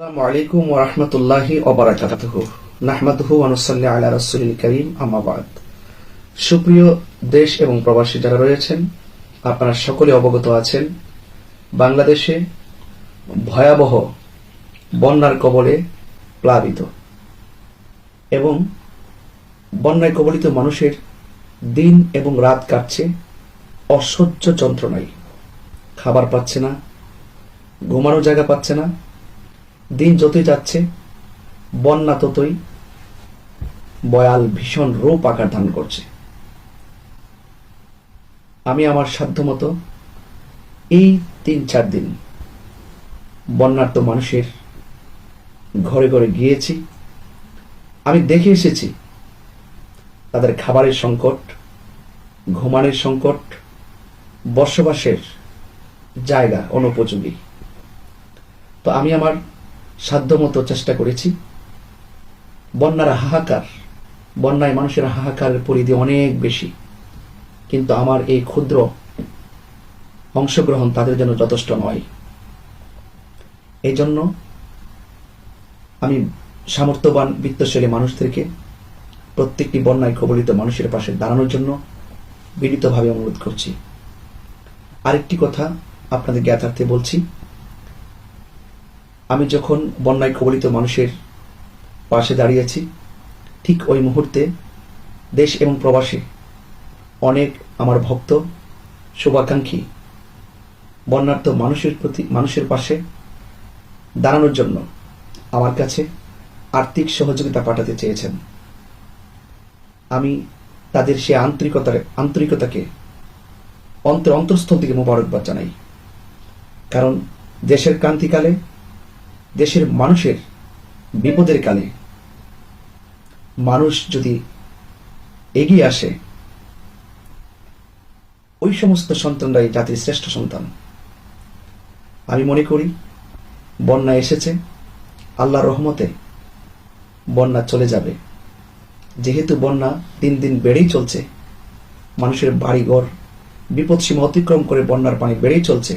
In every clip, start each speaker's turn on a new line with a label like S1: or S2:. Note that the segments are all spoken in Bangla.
S1: আসসালামু আলাইকুম ওয়া রাহমাতুল্লাহি ওয়া বারাকাতুহু। নাহমাদুহু ওয়া নুসাল্লি আলা রাসূলিল কারীম, আম্মা বাদ। সুপ্রিয় দেশ এবং প্রবাসী যারা রয়েছেন, আপনারা সকলে অবগত আছেন, বাংলাদেশে ভয়াবহ বন্যার কবলে প্লাবিত এবং বন্যায় কবলিত মানুষের দিন এবং রাত কাটছে অসহ্য যন্ত্রণায়। খাবার পাচ্ছে না, ঘুমানোর জায়গা পাচ্ছে না দিন যতই যাচ্ছে, বন্যা ততই বয়াল ভীষণ রূপ আকার ধারণ করছে। আমি আমার সাধ্যমতো এই তিন চার দিন বন্যার্ত মানুষের ঘরে ঘরে গিয়েছি। আমি দেখে এসেছি তাদের খাবারের সংকট, ঘুমানোর সংকট, বসবাসের জায়গা অনুপযোগী। তো আমি আমার সাধ্যমতো চেষ্টা করেছি। বন্যার হাহাকার, বন্যায় মানুষের হাহাকারের পরিধি অনেক বেশি। কিন্তু আমার এই ক্ষুদ্র অংশগ্রহণ তাদের জন্য যথেষ্ট নয়। এই জন্য আমি সামর্থ্যবান, বিত্তশালী মানুষদেরকে প্রত্যেকটি বন্যায় কবলিত মানুষের পাশে দাঁড়ানোর জন্য বিনীতভাবে অনুরোধ করছি। আরেকটি কথা আপনাদের জ্ঞাতার্থে বলছি। আমি যখন বন্যায় কবলিত মানুষের পাশে দাঁড়িয়েছি, ঠিক ওই মুহূর্তে দেশ এবং প্রবাসে, অনেক আমার ভক্ত, শুভাকাঙ্ক্ষী বন্যার্থ মানুষের প্রতি, মানুষের পাশে দাঁড়ানোর জন্য আমার কাছে আর্থিক সহযোগিতা পাঠাতে চেয়েছেন। আমি তাদের সে আন্তরিকতার, আন্তরিকতাকে অন্তর অন্তঃস্থল থেকে মোবারকবাদ জানাই। কারণ দেশের ক্রান্তিকালে দেশের মানুষের বিপদের কালে মানুষ যদি এগিয়ে আসে, ওই সমস্ত সন্তানরাই জাতির শ্রেষ্ঠ সন্তান। আমি মনে করি, বন্যা এসেছে আল্লাহ রহমতে বন্যা চলে যাবে। যেহেতু বন্যা দিন দিন বেড়েই চলছে, মানুষের বাড়িঘর, বিপদসীমা অতিক্রম করে বন্যার পানি বেড়েই চলছে,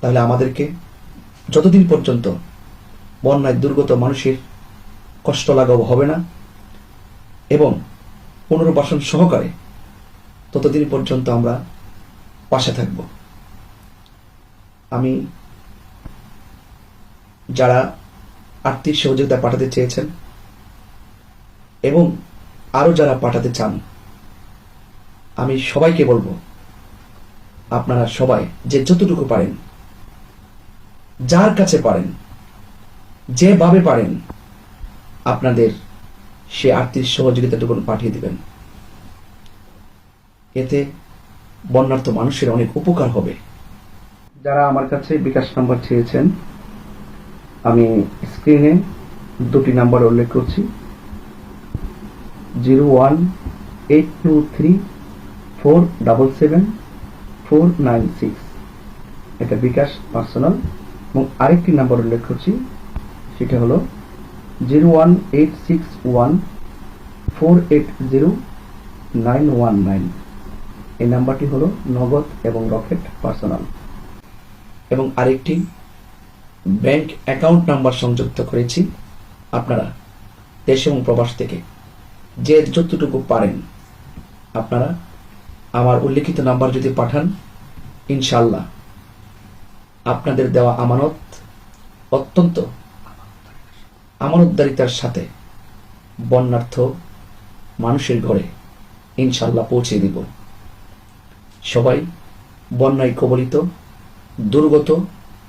S1: তাহলে আমাদেরকে যতদিন পর্যন্ত বন্যায় দুর্গত মানুষের কষ্ট লাঘব হবে না এবং পুনর্বাসন সহকারে ততদিন পর্যন্ত আমরা পাশে থাকব। আমি যারা আর্থিক সহযোগিতা পাঠাতে চেয়েছেন এবং আরও যারা পাঠাতে চান, আমি সবাইকে বলব, আপনারা সবাই যে যতটুকু পারেন যার কাছে পারেন, যেভাবে পারেন, আপনাদের সে আর্থিক সহযোগিতাটুকু পাঠিয়ে দিবেন। এতে বন্যার্থ মানুষের অনেক উপকার হবে। যারা আমার কাছে বিকাশ নাম্বার চেয়েছেন, আমি স্ক্রিনে দুটি নাম্বার উল্লেখ করছি। Zero one eight two three four double seven four nine six. এটা বিকাশ পার্সোনাল। এবং আরেকটি নাম্বার উল্লেখ করছি, সেটা হলো zero one eight six one four eight zero nine one nine এই নাম্বারটি হলো নগদ এবং রকেট পার্সোনাল এবং আরেকটি ব্যাংক অ্যাকাউন্ট নাম্বার সংযুক্ত করেছি, আপনারা দেশ এবং প্রবাস থেকে যে যতটুকু পারেন, আপনারা আমার উল্লেখিত নাম্বার যদি পাঠান ইনশাল্লাহ আপনাদের দেওয়া আমানত অত্যন্ত আমানতদারিতার সাথে বন্যার্থ মানুষের ঘরে ইনশাল্লাহ পৌঁছে দিব। সবাই বন্যায় কবলিত, দুর্গত,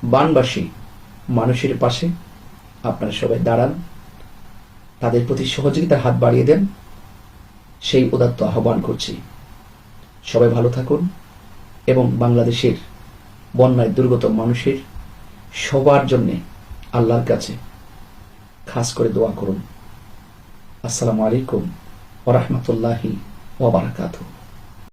S1: বানবাসী মানুষের পাশে আপনারা সবাই দাঁড়ান। তাদের প্রতি সহযোগিতার হাত বাড়িয়ে দেন। সেই উদাত্ত আহ্বান করছি। সবাই ভালো থাকুন এবং বাংলাদেশের বন্যায় দুর্গত মানুষের সবার জন্যে আল্লাহর কাছে খাস করে দোয়া করুন। আসসালামু আলাইকুম ওরহমতুল্লাহি ওবরাকাতুহ